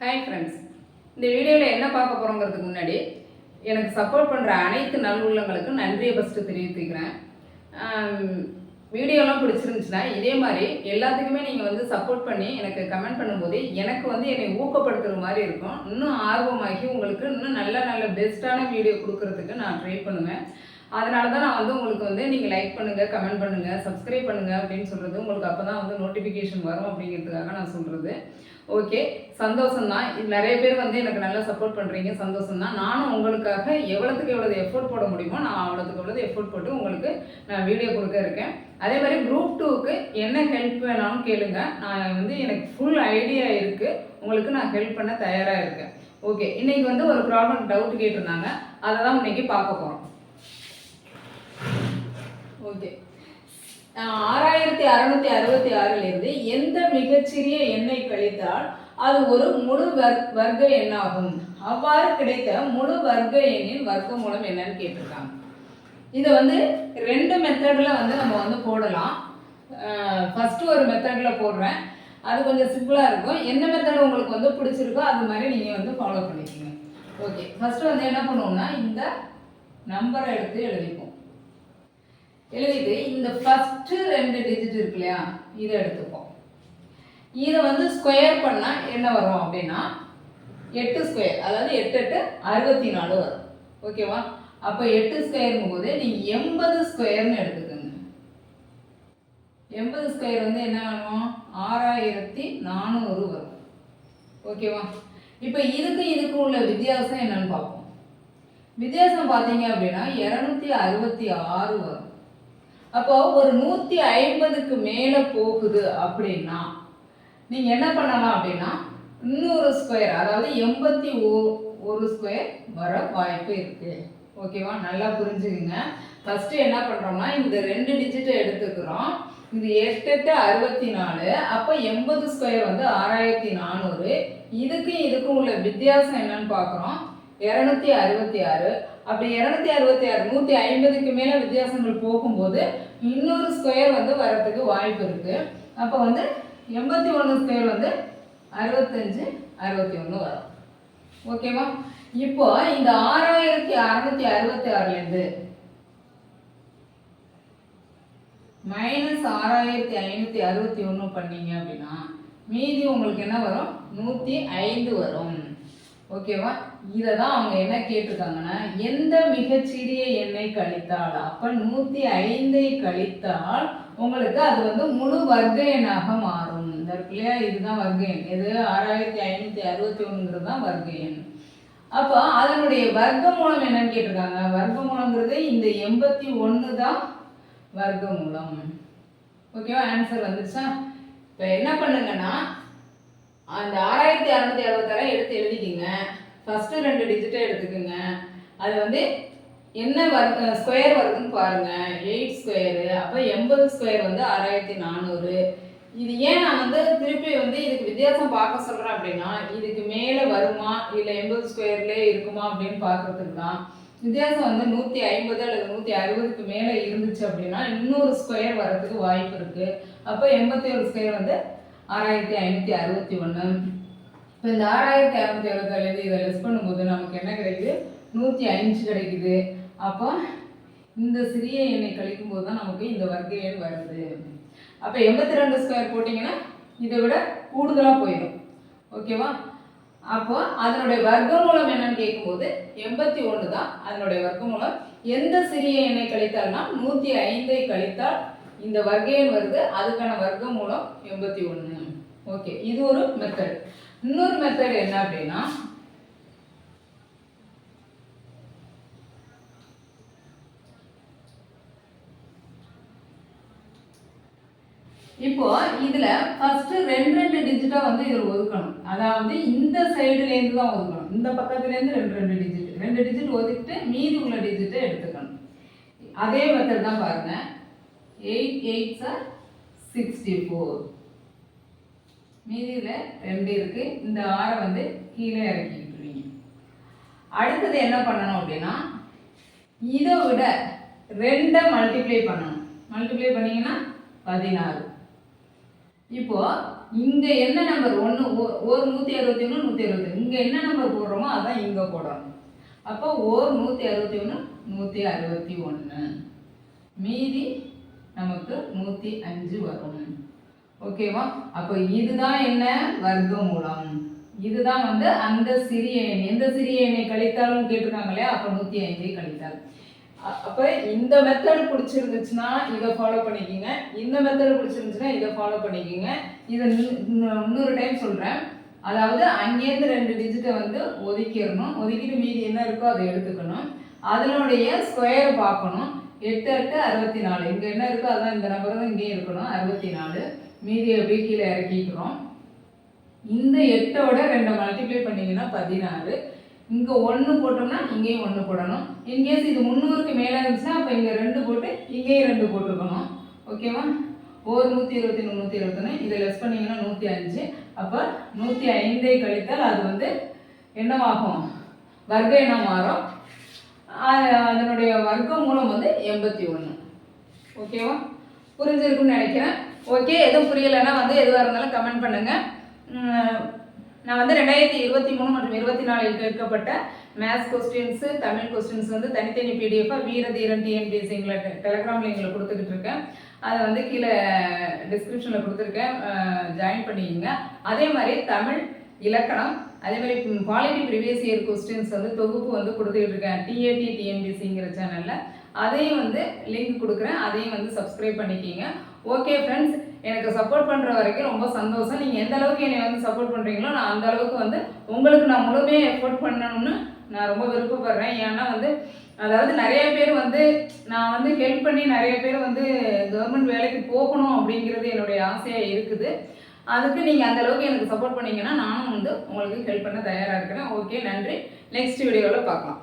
Hi friends இந்த வீடியோவில் என்ன பார்க்க போகிறோங்கிறதுக்கு முன்னாடி எனக்கு சப்போர்ட் பண்ணுற அனைத்து நல்லுள்ளங்களுக்கும் நன்றியை ஃபஸ்ட்டு தெரிவித்துக்கிறேன். வீடியோலாம் பிடிச்சிருந்துச்சுன்னா இதே மாதிரி எல்லாத்துக்குமே நீங்கள் வந்து சப்போர்ட் பண்ணி எனக்கு கமெண்ட் பண்ணும்போது எனக்கு வந்து என்னை ஊக்கப்படுத்துகிற மாதிரி இருக்கும். இன்னும் ஆர்வமாகி உங்களுக்கு இன்னும் நல்ல நல்ல பெஸ்ட்டான வீடியோ கொடுக்கறதுக்கு நான் ட்ரை பண்ணுவேன். அதனால தான் நான் வந்து உங்களுக்கு வந்து நீங்கள் லைக் பண்ணுங்கள் கமெண்ட் பண்ணுங்கள் சப்ஸ்கிரைப் பண்ணுங்கள் அப்படின்னு சொல்கிறது உங்களுக்கு அப்போ தான் வந்து நோட்டிஃபிகேஷன் வரும் அப்படிங்கிறதுக்காக நான் சொல்கிறது ஓகே சந்தோஷம் தான் நிறைய பேர் வந்து எனக்கு நல்லா சப்போர்ட் பண்ணுறீங்க சந்தோஷம் தான் நானும் உங்களுக்காக எவ்வளோத்துக்கு எவ்வளோ எஃபோர்ட் போட முடியுமோ நான் அவ்வளோத்துக்கு எவ்வளோ எஃபோர்ட் போட்டு உங்களுக்கு நான் வீடியோ கொடுக்க இருக்கேன். அதே மாதிரி குரூப் டூக்கு என்ன ஹெல்ப் வேணாலும் கேளுங்க. நான் வந்து எனக்கு ஃபுல் ஐடியா இருக்குது உங்களுக்கு நான் ஹெல்ப் பண்ண தயாராக இருக்கேன். ஓகே இன்னைக்கு வந்து ஒரு ப்ராப்ளம் டவுட் கேட்டிருந்தாங்க. அதை தான் இன்னைக்கு பார்க்க போகிறோம் ஓகே ஆறாயிரத்தி அறுநூத்தி அறுபத்தி ஆறிலிருந்து எந்த மிகச்சிறிய எண்ணை கழித்தால் அது ஒரு முழு வர் வர்க்க எண்ணாகும்? அவ்வாறு கிடைத்த முழு வர்க்க எண்ணின் வர்க்க மூலம் என்னன்னு கேட்டிருக்காங்க. இதை வந்து ரெண்டு மெத்தடில் வந்து நம்ம வந்து போடலாம். ஃபஸ்ட்டு ஒரு மெத்தடில் போடுறேன். அது கொஞ்சம் சிம்பிளாக இருக்கும். என்ன மெத்தட் உங்களுக்கு வந்து பிடிச்சிருக்கோ அது மாதிரி நீங்கள் வந்து ஃபாலோ பண்ணிக்கோங்க. ஓகே ஃபஸ்ட்டு வந்து என்ன பண்ணுவோம்னா இந்த நம்பரை எடுத்து எழுதிப்போம். எழுதிட்டு இந்த ஃபஸ்ட்டு ரெண்டு டிஜிட் இருக்கு இல்லையா? இதை எடுத்துப்போம். இதை வந்து ஸ்கொயர் பண்ணால் என்ன வரும் அப்படின்னா எட்டு ஸ்கொயர் அதாவது எட்டு எட்டு அறுபத்தி நாலு வரும். ஓகேவா அப்போ எட்டு ஸ்கொயருங்கும் போது நீங்கள் எண்பது ஸ்கொயர்னு எடுத்துக்கோங்க. எண்பது ஸ்கொயர் வந்து என்ன வேணும் ஆறாயிரத்தி நானூறு வரும். ஓகேவா இப்போ இதுக்கு இதுக்கு உள்ள வித்தியாசம் என்னன்னு பார்ப்போம். வித்தியாசம் பார்த்தீங்க அப்படின்னா இரநூத்தி அறுபத்தி ஆறு வரும். அப்போ ஒரு நூற்றி ஐம்பதுக்கு மேலே போகுது அப்படின்னா நீங்கள் என்ன பண்ணலாம் அப்படின்னா இன்னொரு ஸ்கொயர் அதாவது எண்பத்தி ஓ ஒரு ஸ்கொயர் வர வாய்ப்பு இருக்குது ஓகேவா நல்லா புரிஞ்சுக்குங்க. ஃபஸ்ட்டு என்ன பண்ணுறோம்னா இந்த ரெண்டு டிஜிட்டை எடுத்துக்கிறோம். இது எட்டு அறுபத்தி நாலு அப்போ எண்பது ஸ்கொயர் வந்து ஆறாயிரத்தி நானூறு. இதுக்கும் இதுக்கும் உள்ள வித்தியாசம் என்னன்னு பார்க்குறோம் இரநூத்தி அறுபத்தி ஆறு. அப்படி இரநூத்தி அறுபத்தி ஆறு நூற்றி ஐம்பதுக்கு மேலே வித்தியாசங்கள் போகும்போது இன்னொரு ஸ்கொயர் வந்து வரத்துக்கு வாய்ப்பு இருக்குது அப்போ வந்து எண்பத்தி ஒன்று ஸ்கொயர் வந்து அறுபத்தஞ்சு அறுபத்தி ஒன்று வரும். ஓகேவா இப்போ இந்த ஆறாயிரத்தி அறுநூத்தி அறுபத்தி ஆறுலேருந்து மைனஸ் ஆறாயிரத்தி ஐநூற்றி அறுபத்தி ஒன்று பண்ணீங்க அப்படின்னா மீதி உங்களுக்கு என்ன வரும்? நூற்றி ஐந்து வரும். ஓகேவா? இதை தான் அவங்க என்ன கேட்டிருக்காங்கன்னா எந்த மிகச்சிறிய எண்ணை கழித்தால் அப்போ நூற்றி ஐந்தை கழித்தால் உங்களுக்கு அது வந்து முழு வர்க்க எண்ணாக மாறும். இந்த இருக்கு இல்லையா? இதுதான் வர்க்க எண். எது? ஆறாயிரத்தி ஐநூற்றி அறுபத்தி ஒன்றுங்கிறது தான் வர்க்க எண். அப்போ அதனுடைய வர்க்க மூலம் என்னன்னு கேட்டிருக்காங்க. வர்க்க மூலங்கிறது இந்த எண்பத்தி ஒன்று தான் வர்க்க மூலம். ஓகேவா? ஆன்சர் வந்துருச்சா? இப்போ என்ன பண்ணுங்கன்னா அந்த ஆறாயிரத்தி அறநூத்தி அறுபத்தாறு எடுத்து எழுதிக்கிங்க. ஃபஸ்ட்டு ரெண்டு டிஜிட்டை எடுத்துக்கோங்க. அது வந்து என்ன வருது ஸ்கொயர் வருதுன்னு பாருங்க. எயிட் ஸ்கொயரு அப்போ எண்பது ஸ்கொயர் வந்து ஆறாயிரத்தி நானூறு. இது ஏன் நான் வந்து திருப்பி வந்து இதுக்கு வித்தியாசம் பார்க்க சொல்கிறேன் அப்படின்னா இதுக்கு மேலே வருமா இல்லை எண்பது ஸ்கொயர்லேயே இருக்குமா அப்படின்னு பார்க்குறதுக்கு தான். வித்தியாசம் வந்து நூற்றி ஐம்பது அல்லது நூற்றி அறுபதுக்கு மேலே இருந்துச்சு அப்படின்னா இன்னொரு ஸ்கொயர் வரதுக்கு வாய்ப்பு இருக்குது அப்போ எண்பத்தி ஒரு ஸ்கொயர் வந்து ஆறாயிரத்தி ஐநூற்றி அறுபத்தி ஒன்று இப்போ இந்த ஆறாயிரத்தி அறுநூத்தி அறுபத்தாறு இதை லெஸ் பண்ணும்போது நமக்கு என்ன கிடைக்குது? நூற்றி அஞ்சு கிடைக்குது. அப்போ இந்த சிறிய எண்ணை கழிக்கும் போது தான் நமக்கு இந்த வர்க்க எண் வருது. அப்போ எண்பத்தி ரெண்டு ஸ்கொயர் போட்டிங்கன்னா இதை விட கூடுதலாக போயிடும். ஓகேவா அப்போ அதனுடைய வர்க்கமூலம் என்னன்னு கேட்கும்போது எண்பத்தி ஒன்று தான் அதனுடைய வர்க்கமூலம் எந்த சிறிய எண்ணை கழித்தால்னா நூற்றி ஐந்தை கழித்தால் இந்த வர்க்கையன் வருது அதுக்கான வர்க்கமூலம் எண்பத்தி ஒன்று ஓகே இது ஒரு மெத்தட் இன்னொரு மெத்தட் என்ன அப்படின்னா இப்போ இதுல ஃபர்ஸ்ட் ரெண்டு ரெண்டு டிஜிட்டா வந்து இதில் ஒதுக்கணும். அதாவது இந்த சைடுலேருந்து தான் ஒதுக்கணும். இந்த பக்கத்துலேருந்து ரெண்டு ரெண்டு டிஜிட் ரெண்டு டிஜிட் ஒதுக்கிட்டு மீதி உள்ள டிஜிட்டை எடுத்துக்கணும். அதே மெத்தட் தான் பாருங்க. Eight eight sir sixty four மீதியில் ரெண்டு இருக்கு. இந்த ஆறை வந்து கீழே இறக்கிட்டுருவீங்க அடுத்தது என்ன பண்ணணும் அப்படின்னா இதை விட ரெண்டை மல்டிப்ளை பண்ணணும். மல்டிப்ளை பண்ணிங்கன்னா பதினாறு. இப்போ இங்கே என்ன நம்பர் ஒன்று ஒரு நூற்றி அறுபத்தி ஒன்று நூற்றி அறுபத்தி இங்கே என்ன நம்பர் போடுறோமோ அதான் இங்கே போடணும். அப்போ ஓர் நூற்றி அறுபத்தி ஒன்று நூற்றி அறுபத்தி ஒன்று மீதி நமக்கு நூற்றி அஞ்சு வரும். ஓகேவா? அப்போ இதுதான் என்ன? வர்க்க மூலம். இதுதான் வந்து அந்த சிறிய எண்ணெய் எந்த சிறிய எண்ணெய் கழித்தாலும் கேட்டிருக்காங்க இல்லையா? அப்போ நூற்றி ஐந்தை கழித்தால். அப்போ இந்த மெத்தட் பிடிச்சிருந்துச்சுன்னா இதை ஃபாலோ பண்ணிக்கிங்க. இந்த மெத்தட் பிடிச்சிருந்துச்சுன்னா இதை ஃபாலோ பண்ணிக்கோங்க. இதை இன்னும் இன்னொரு டைம் சொல்கிறேன் அதாவது அங்கேருந்து ரெண்டு டிஜிட்டை வந்து ஒதுக்கிடணும். ஒதுக்கிட்டு மீதி என்ன இருக்கோ அதை எடுத்துக்கணும். அதனுடைய ஸ்கொயர் பார்க்கணும். எட்டு எட்டு அறுபத்தி நாலு இங்கே என்ன இருக்கோ அதான் இந்த நம்பர் தான் இங்கேயும் இருக்கணும். அறுபத்தி நாலு மீதி அப்படியே கீழே இறக்கிக்கிறோம். இந்த எட்டோட ரெண்டை மல்டிப்ளை பண்ணிங்கன்னா பதினாறு. இங்கே ஒன்று போட்டோம்னா இங்கேயும் ஒன்று போடணும். இன்கேஸ் இது முந்நூறுக்கு மேலே இருந்துச்சுன்னா அப்போ இங்கே ரெண்டு போட்டு இங்கேயும் ரெண்டு போட்டிருக்கணும். ஓகேவா ஒரு நூற்றி இருபத்தி மூணு நூற்றி இருபத்தொன்று இதை லெஸ் பண்ணிங்கன்னா நூற்றி அஞ்சு. அப்போ நூற்றி ஐந்தை கழித்தால் அது வந்து என்னவாகும்? வர்க்க எண்ணம் மாறும். அதனுடைய வர்க்க மூலம் வந்து எண்பத்தி ஒன்று ஓகேவா? புரிஞ்சிருக்குன்னு நினைக்கிறேன். ஓகே எதுவும் புரியலைன்னா வந்து எதுவாக இருந்தாலும் கமெண்ட் பண்ணுங்கள் நான் வந்து ரெண்டாயிரத்தி இருபத்தி மூணு மற்றும் இருபத்தி நாலில் கேட்கப்பட்ட மேத்ஸ் கொஸ்டின்ஸு தமிழ் கொஸ்டின்ஸ் வந்து தனித்தனி பிடிஎஃபாக வீரதீரன் டிஎன்பிஎஸ்சிங்களை டெலகிராமில் எங்களை கொடுத்துக்கிட்டு இருக்கேன். அதை வந்து கீழே டிஸ்கிரிப்ஷனில் கொடுத்துருக்கேன். ஜாயின் பண்ணிக்கோங்க. அதே மாதிரி தமிழ் இலக்கணம் அதே மாதிரி குவாலிட்டி ப்ரிவியஸ் இயர் கொஸ்டின்ஸ் வந்து தொகுப்பு வந்து கொடுத்துக்கிட்டு இருக்கேன் டிஏடி டிஎன்பிசிங்கிற சேனலில் அதையும் வந்து லிங்க் கொடுக்குறேன். அதையும் வந்து சப்ஸ்கிரைப் பண்ணிக்கிங்க. ஓகே ஃப்ரெண்ட்ஸ் எனக்கு சப்போர்ட் பண்ணுற வரைக்கும் ரொம்ப சந்தோஷம். நீங்கள் எந்த அளவுக்கு என்னை வந்து சப்போர்ட் பண்ணுறீங்களோ நான் அந்த அளவுக்கு வந்து உங்களுக்கு நான் முழுமையாக எஃபோர்ட் பண்ணணும்னு நான் ரொம்ப விருப்பப்படுறேன். ஏன்னா வந்து அதாவது நிறைய பேர் வந்து நான் வந்து ஹெல்ப் பண்ணி நிறைய பேர் வந்து கவர்மெண்ட் வேலைக்கு போகணும் அப்படிங்கிறது என்னுடைய ஆசையாக இருக்குது. அதுக்கு நீங்கள் அந்தளவுக்கு எனக்கு சப்போர்ட் பண்ணீங்கன்னா நானும் வந்து உங்களுக்கு ஹெல்ப் பண்ண தயாராக இருக்கிறேன். ஓகே நன்றி. நெக்ஸ்ட் வீடியோவில் பார்க்கலாம்.